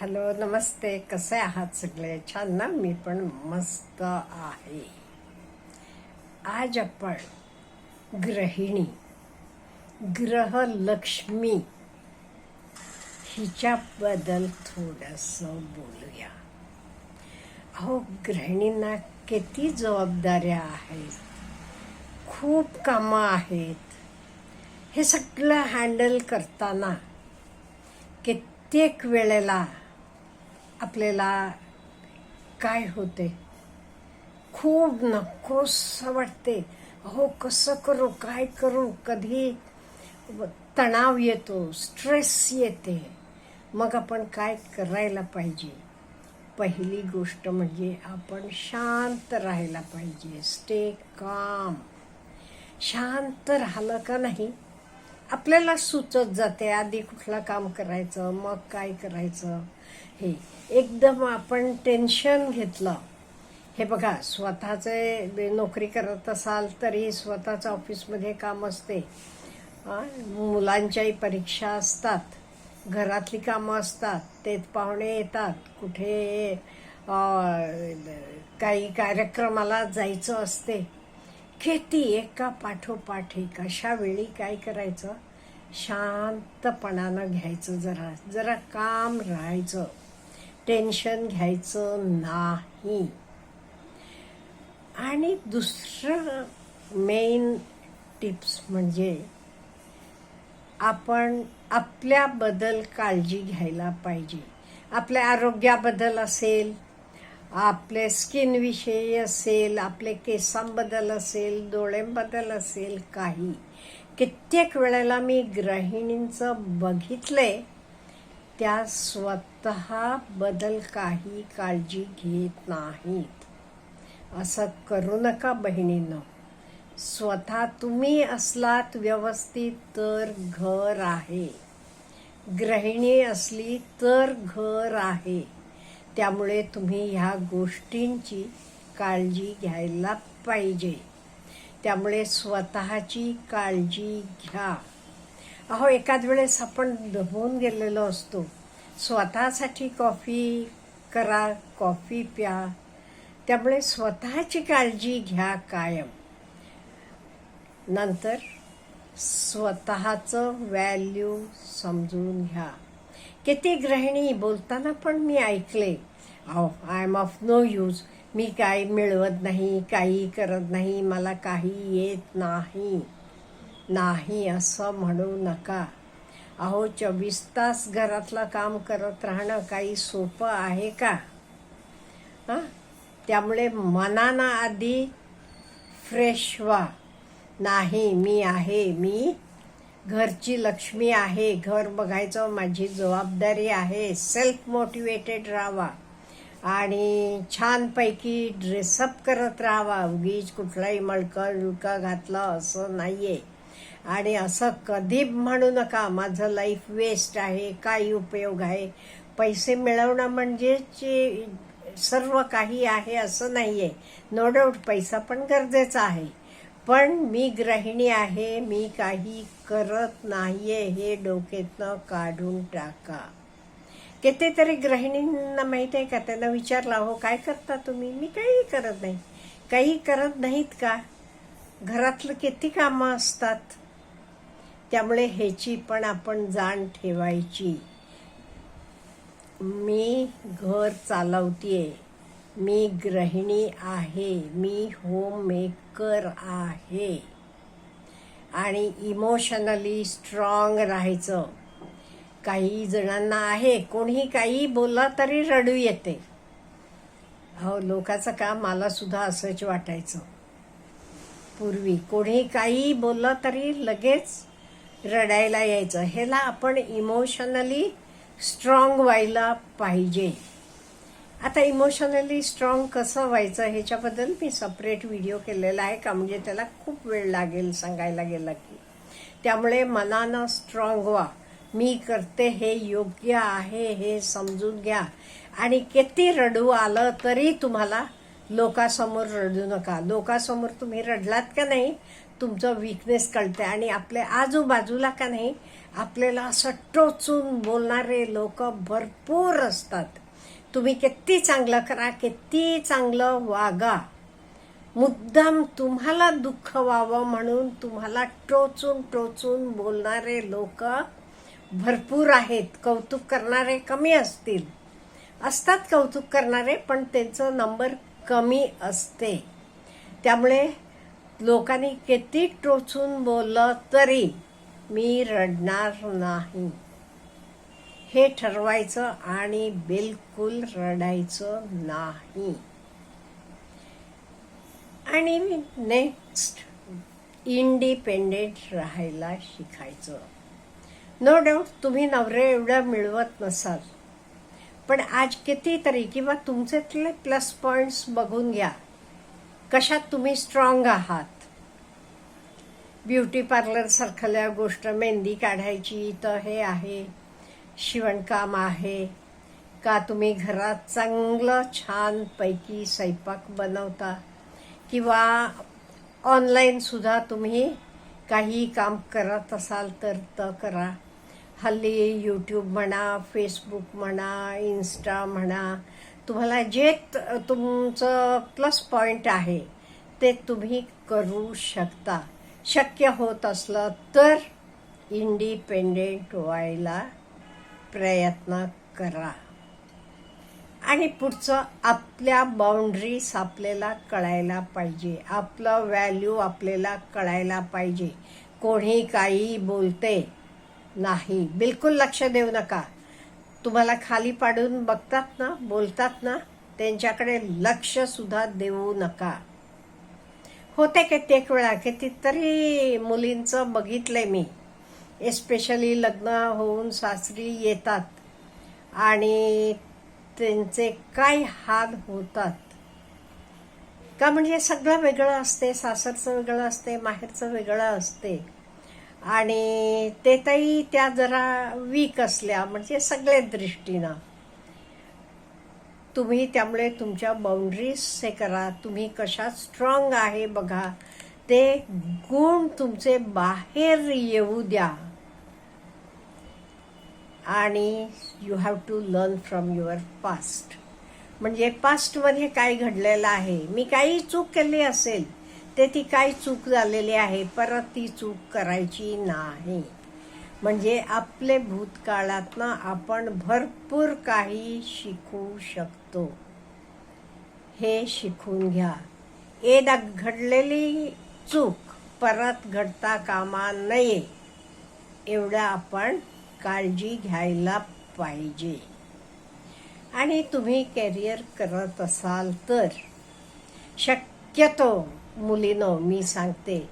Hello नमस्ते. कसे आहात सगळे? छान ना? मी पण मस्त आहे. आज आपण ग्रहिणी ग्रहलक्ष्मी हिच्याबद्दल थोडंसं बोलूया. अहो गृहिणींना किती जबाबदाऱ्या आहेत. खूप कामं आहेत. हे सगळं हँडल करताना कित्येक वेळेला आपल्याला काय होते? खूप नकोसं वाटते. अहो कसं करू? काय करू? कधी तणाव येतो स्ट्रेस येते. मग आपण काय करायला पाहिजे? पहिली गोष्ट म्हणजे आपण शांत राहायला पाहिजे. स्टे काम शांत राहिलं का नाही? आपल्याला सुचत जाते आधी कुठलं काम करायचं मग काय करायचं. हे एकदम आपण टेन्शन घेतलं. हे बघा स्वतःचे नोकरी करत असाल तरी स्वतःचं ऑफिसमध्ये काम असते. मुलांच्याही परीक्षा असतात घरातली कामं असतात ते पाहुणे येतात कुठे काही कार्यक्रमाला जायचं असते. किती एका पाठोपाठ एक अशा वेळी काय करायचं? शांतपणानं घ्यायचं जरा जरा काम राहायचं. टेन्शन घ्यायचं नाही. आणि दुसरं मेन टिप्स म्हणजे आपण आपल्याबद्दल काळजी घ्यायला पाहिजे. आपल्या आरोग्याबद्दल असेल आपले स्किनविषयी असेल आपले केसांबद्दल असेल डोळ्यांबद्दल असेल काही. कित्येक वेळेला मी गृहिणींचं बघितलंय त्या स्वतःबद्दल काही काळजी घेत नाहीत. असं करू नका बहिणीनं. स्वतः तुम्ही असलात व्यवस्थित तर घर आहे. गृहिणी असली तर घर आहे. त्यामुळे तुम्ही ह्या गोष्टींची काळजी घ्यायला पाहिजे. त्यामुळे स्वतःची काळजी घ्या. अहो एकाच वेळेस आपण दबून गेलेलो असतो. स्वतःसाठी कॉफी करा कॉफी प्या. त्यामुळे स्वतःची काळजी घ्या कायम. नंतर स्वतःचं व्हॅल्यू समजून घ्या. किती गृहिणी बोलताना पण मी ऐकले I am of no use मी काही मिळवत नाही काही करत नाही मला काही येत नाही. नाही असं म्हणू नका. अहो चोवीस तास घरातलं काम करत राहणं काही सोपं आहे का? हां? त्यामुळे मनानं आधी फ्रेश व्हा. नाही मी आहे मी घरची लक्ष्मी आहे. घर बघायचं माझी जबाबदारी आहे. सेल्फ मोटिवेटेड राहावा. आणि छानपैकी ड्रेसअप करत राहावा. उगीच कुठलाही मळकं लुळकं घातलं असं नाही आहे आणि असं कधी म्हणू नका माझं लाईफ वेस्ट आहे काही उपयोग आहे. पैसे मिळवणं म्हणजे सर्व काही आहे असं नाही आहे नो डाऊट पैसा पण गरजेचा आहे. पण मी गृहिणी आहे मी काही करत नाही आहे हे डोक्यातनं काढून टाका. कितीतरी गृहिणींना माहिती आहे का? त्यांना विचारला हो काय करता तुम्ही? मी काही करत नाही. काही करत नाहीत का? घरातलं किती कामं असतात? त्यामुळे ह्याची पण आपण जाण ठेवायची. मी घर चालवतीये. मी गृहिणी आहे. मी होम मेकर आहे. आणि इमोशनली स्ट्रॉंग राहायचं. काही जणांना आहे कोणी काही बोलला तरी रडू येते. हो लोकांचं काम मला सुद्धा असंच वाटायचं. पूर्वी कोणी काही बोललं तरी लगेच रडायला यायचं. ह्याला आपण इमोशनली स्ट्रॉंग व्हायला पाहिजे. आता इमोशनली स्ट्रॉंग कसं व्हायचं ह्याच्याबद्दल मी सपरेट व्हिडिओ केलेला आहे का? म्हणजे त्याला खूप वेळ लागेल सांगायला गेला की. त्यामुळे मनानं स्ट्रॉंग व्हा. मी करते हे योग्य आहे हे समजून घ्या. आणि किती रडू आलं तरी तुम्हाला लोकासमोर रडू नका. लोकांसमोर तुम्ही रडलात का नाही तुमचं विकनेस कळते आणि आपल्या आजूबाजूला का नाही आपल्याला असं टोचून बोलणारे लोक भरपूर असतात. तुम्ही किती चांगलं करा किती चांगलं वागा. मुद्दाम तुम्हाला दुःख व्हावं म्हणून तुम्हाला टोचून टोचून बोलणारे लोक भरपूर आहेत. कौतुक करणारे कमी असतील. असतात कौतुक करणारे पण त्यांचं नंबर कमी असते. त्यामुळे लोकांनी किती टोचून बोललं तरी मी रडणार नाही. हे ठरवायचं आणि बिलकुल रडायचं नाही. आणि नेक्स्ट इंडिपेंडेंट राहायला शिकायचं. नो डाऊट तुम्ही नवरे एवढं मिळवत नसाल. पण आज कितीतरी किंवा तुमच्यातले प्लस पॉइंट्स बघून घ्या. कशात तुम्ही स्ट्रॉंग आहात? ब्युटी पार्लर सारखल्या गोष्ट मेहंदी काढायची तर हे आहे शिवणकाम आहे. का तुम्ही घरात चांगलं छानपैकी स्वयंपाक बनवता? किंवा ऑनलाईनसुद्धा तुम्ही काही काम करत असाल तर त करा. हल्ली यूट्यूब म्हणा फेसबुक म्हणा इन्स्टा म्हणा तुम्हाला जे त- तुमचं प्लस पॉईंट आहे ते तुम्ही करू शकता. शक्य होत असलं तर इंडिपेंडेंट व्हायला प्रयत्न करा. आणि पुढचं आपल्या बाउंड्रीज आपल्याला कळायला पाहिजे. आपलं व्हॅल्यू आपल्याला कळायला पाहिजे. कोणी काही बोलते नाही. बिलकुल लक्ष देऊ नका. तुम्हाला खाली पाडून बघतात ना बोलतात ना त्यांच्याकडे लक्ष सुद्धा देऊ नका. होते कित्येक वेळा कितीतरी मुलींचं बघितलंय मी. एस्पेशली लग्न होऊन सासरी येतात आणि त्यांचे काय हाल होतात. का म्हणजे सगळं वेगळं असते सासरचं वेगळं असते माहेरचं वेगळं असते. आणि ते तरी त्या जरा वीक असल्या म्हणजे सगळ्या दृष्टीनं. तुम्ही त्यामुळे तुमच्या बाउंड्रीज हे करा. तुम्ही कशात स्ट्रॉंग आहे बघा. ते गुण तुमचे बाहेर येऊ द्या. आणि you have to learn from your past म्हणजे पास्टमध्ये काय घडलेलं आहे? मी काही चूक केली असेल ते ती काय चूक झालेली आहे परत ती चूक करायची नाही. म्हणजे आपले भूतकाळातनं आपण भरपूर काही शिकू शकतो. हे शिकून घ्या. एकदा घडलेली चूक परत घडता कामा नये एवढं आपण काळजी घ्यायला पाहिजे. आणि तुम्ही कॅरियर करत असाल तर शक्यतो मुलीनो मी सांगते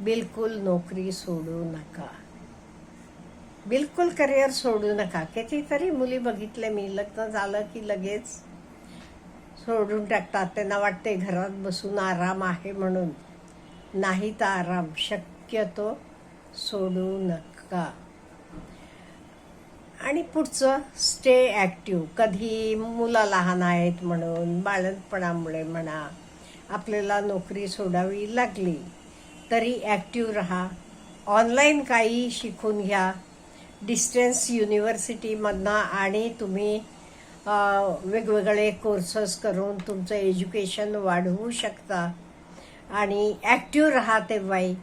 बिलकुल नोकरी सोडू नका. बिलकुल करिअर सोडू नका. कितीतरी मुली बघितले मी लग्न झालं की लगेच सोडून टाकतात. त्यांना वाटते घरात बसून आराम आहे म्हणून. नाही तर आराम. शक्यतो सोडू नका. आणि पुढचं स्टे ॲक्टिव्ह कधी मुलं लहान आहेत म्हणून बाळणपणामुळे म्हणा. आपल्याला नोकरी सोडावी लागली. तरी ॲक्टिव्ह राहा. ऑनलाईन काही शिकून घ्या. डिस्टन्स युनिव्हर्सिटीमधनं आणि तुम्ही वेगवेगळे कोर्सेस करून तुमचं एज्युकेशन वाढवू शकता. आणि ॲक्टिव्ह राहा तेव्हाही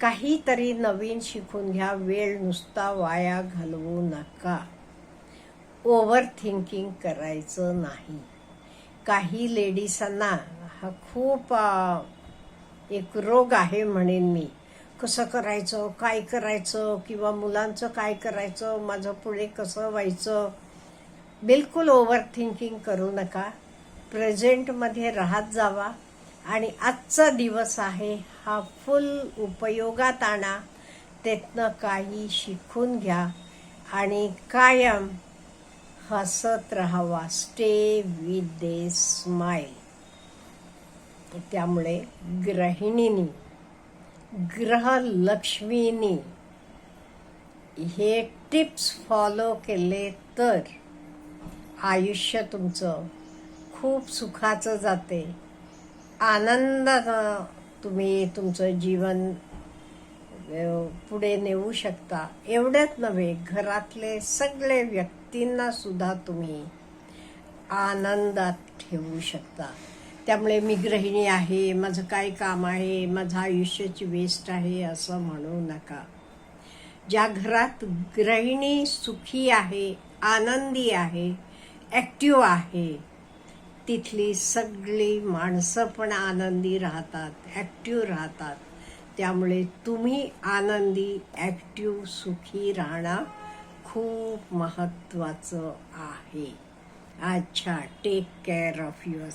काहीतरी नवीन शिकून घ्या. वेळ नुसता वाया घालवू नका. ओव्हर थिंकिंग करायचं नाही. काही लेडीजांना हा खूप एक रोग आहे म्हणेन मी. कसं करायचं काय करायचं किंवा मुलांचं काय करायचं माझं पुढे कसं व्हायचं बिलकुल ओव्हर थिंकिंग करू नका. प्रेझेंटमध्ये राहत जावा. आणि आजचा दिवस आहे हा फुल उपयोगात आणा. त्यातनं काही शिकून घ्या. आणि कायम हसत राहावा. स्टे विथ दे स्माईल तर त्यामुळे ग्रहिणीनी ग्रहलक्ष्मीनी हे टिप्स फॉलो केले तर आयुष्य तुमचं खूप सुखाचं जाते. आनंदानं तुम्ही तुमचं जीवन पुढे नेऊ शकता. एवढ्याच नव्हे घरातले सगळे व्यक्तींना सुद्धा तुम्ही आनंदात ठेवू शकता. त्यामुळे मी गृहिणी आहे माझं काय काम आहे माझं आयुष्याची वेस्ट आहे असं म्हणू नका. ज्या घरात गृहिणी सुखी आहे आनंदी आहे ॲक्टिव्ह आहे तिथली सगळी माणसं पण आनंदी राहतात ॲक्टिव्ह राहतात. त्यामुळे तुम्ही आनंदी ॲक्टिव्ह सुखी राहणं खूप महत्त्वाचं आहे. अच्छा टेक केअर ऑफ युअर